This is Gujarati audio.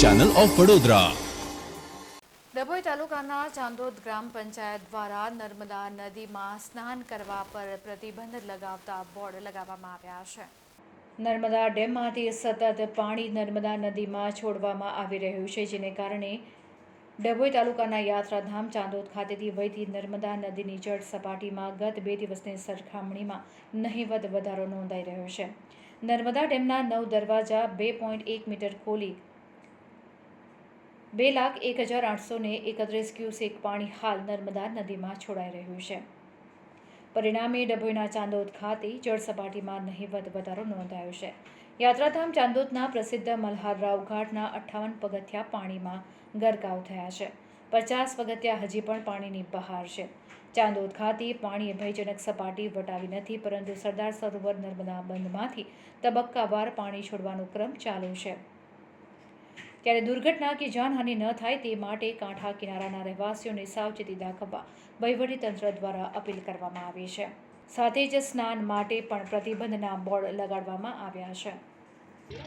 ચેનલ ઓફ વડોદરા ડભોઈ તાલુકાના ચાંદોદ ગ્રામ પંચાયત દ્વારા નર્મદા નદીમાં સ્નાન કરવા પર પ્રતિબંધ લગાવતા બોર્ડ લગાવવામાં આવ્યા છે. નર્મદા ડેમમાંથી સતત પાણી નર્મદા નદીમાં છોડવામાં આવી રહ્યું છે, જેને કારણે ડભોઈ તાલુકાના યાત્રાધામ ચાંદોદ ખાતેથી વહેતી નર્મદા નદીની જળ સપાટીમાં ગત બે દિવસની સરખામણીમાં નહિવત વધારો નોંધાઈ રહ્યો છે. નર્મદા ડેમના નવ દરવાજા બે પોઈન્ટ એક મીટર ખોલી બે લાખ એક હજાર આઠસો ને એકત્રીસ ક્યુસેક પાણી હાલ નર્મદા નદીમાં છોડાઈ રહ્યું છે. પરિણામે ડભોઈના ચાંદોદ ખાતે જળ સપાટીમાં નહિવત વધારો નોંધાયો છે. યાત્રાધામ ચાંદોદના પ્રસિદ્ધ મલ્હારરાવ ઘાટના અઠ્ઠાવન પગથિયા પાણીમાં ગરકાવ થયા છે. પચાસ પગથિયા હજી પણ પાણીની બહાર છે. ચાંદોદ ખાતે પાણીએ ભયજનક સપાટી વટાવી નથી, પરંતુ સરદાર સરોવર નર્મદા બંધમાંથી તબક્કાવાર પાણી છોડવાનો ક્રમ ચાલુ છે. ત્યારે દુર્ઘટના કે જાનહાનિ ન થાય તે માટે કાંઠા કિનારાના રહેવાસીઓને સાવચેતી દાખવવા વહીવટીતંત્ર દ્વારા અપીલ કરવામાં આવી છે. સાથે જ સ્નાન માટે પણ પ્રતિબંધના બોર્ડ લગાડવામાં આવ્યા છે. Pero